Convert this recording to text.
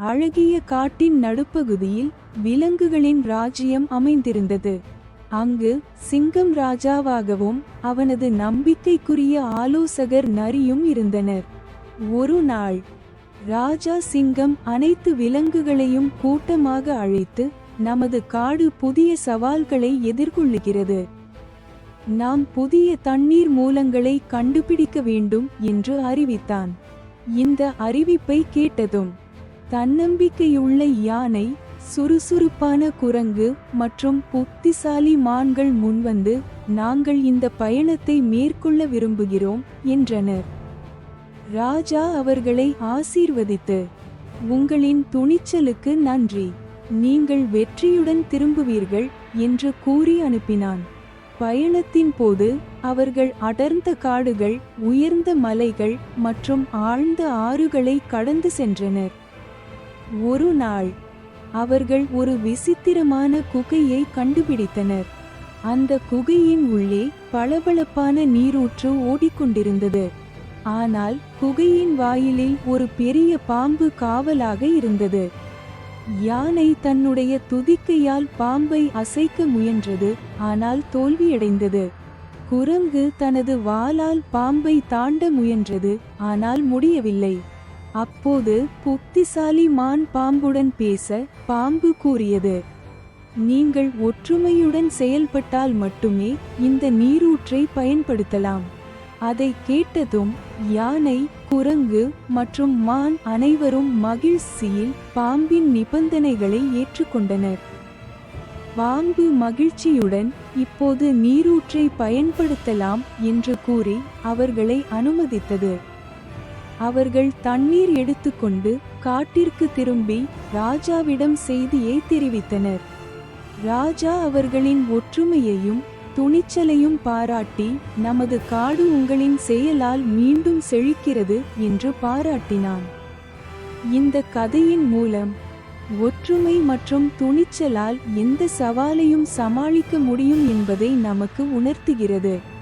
அழகிய காட்டின் நடுப்பகுதியில் விலங்குகளின் ராஜ்யம் அமைந்திருந்தது. அங்கு சிங்கம் ராஜாவாகவும் அவனது நம்பிக்கைக்குரிய ஆலோசகர் நரியும் இருந்தனர். ஒரு நாள் ராஜா சிங்கம் அனைத்து விலங்குகளையும் கூட்டமாக அழைத்து நமது காடு புதிய சவால்களை எதிர்கொள்ளுகிறது. நாம் புதிய தண்ணீர் மூலங்களை கண்டுபிடிக்க வேண்டும் என்று அறிவித்தான். இந்த அறிவிப்பை கேட்டதும் தன்னம்பிக்கையுள்ள யானை சுறுசுறுப்பான குரங்கு மற்றும் புத்திசாலி மான்கள் முன்வந்து நாங்கள் இந்த பயணத்தை மேற்கொள்ள விரும்புகிறோம் என்றனர். ராஜா அவர்களை ஆசீர்வதித்து உங்களின் துணிச்சலுக்கு நன்றி. நீங்கள் வெற்றியுடன் திரும்புவீர்கள் என்று கூறி அனுப்பினான். பயணத்தின் போது அவர்கள் அடர்ந்த காடுகள் உயர்ந்த மலைகள் மற்றும் ஆழ்ந்த ஆறுகளை கடந்து சென்றனர். ஒரு நாள் அவர்கள் ஒரு விசித்திரமான குகையை கண்டுபிடித்தனர். அந்த குகையின் உள்ளே பளபளப்பான நீரூற்று ஓடிக்கொண்டிருந்தது. ஆனால் குகையின் வாயிலில் ஒரு பெரிய பாம்பு காவலாக இருந்தது. யானை தன்னுடைய துதிக்கையால் பாம்பை அசைக்க முயன்றது ஆனால் தோல்வியடைந்தது. குரங்கு தனது வாளால் பாம்பை தாண்ட முயன்றது ஆனால் முடியவில்லை. அப்போது புத்திசாலி மான் பாம்புடன் பேச பாம்பு கூறியது நீங்கள் ஒற்றுமையுடன் செயல்பட்டால் மட்டுமே இந்த நீரூற்றை பயன்படுத்தலாம். அதை கேட்டதும் யானை குரங்கு மற்றும் மான் அனைவரும் மகிழ்ச்சியில் பாம்பின் நிபந்தனைகளை ஏற்றுக்கொண்டனர். பாம்பு மகிழ்ச்சியுடன் இப்போது நீரூற்றை பயன்படுத்தலாம் என்று கூறி அவர்களை அனுமதித்தது. அவர்கள் தண்ணீர் எடுத்துக்கொண்டு காட்டிற்கு திரும்பி ராஜாவிடம் செய்தியை தெரிவித்தனர். ராஜா அவர்களின் ஒற்றுமையையும் துணிச்சலையும் பாராட்டி நமது காடு உங்களின் செயலால் மீண்டும் செழிக்கிறது என்று பாராட்டினான். இந்த கதையின் மூலம் ஒற்றுமை மற்றும் துணிச்சலால் எந்த சவாலையும் சமாளிக்க முடியும் என்பதை நமக்கு உணர்த்துகிறது.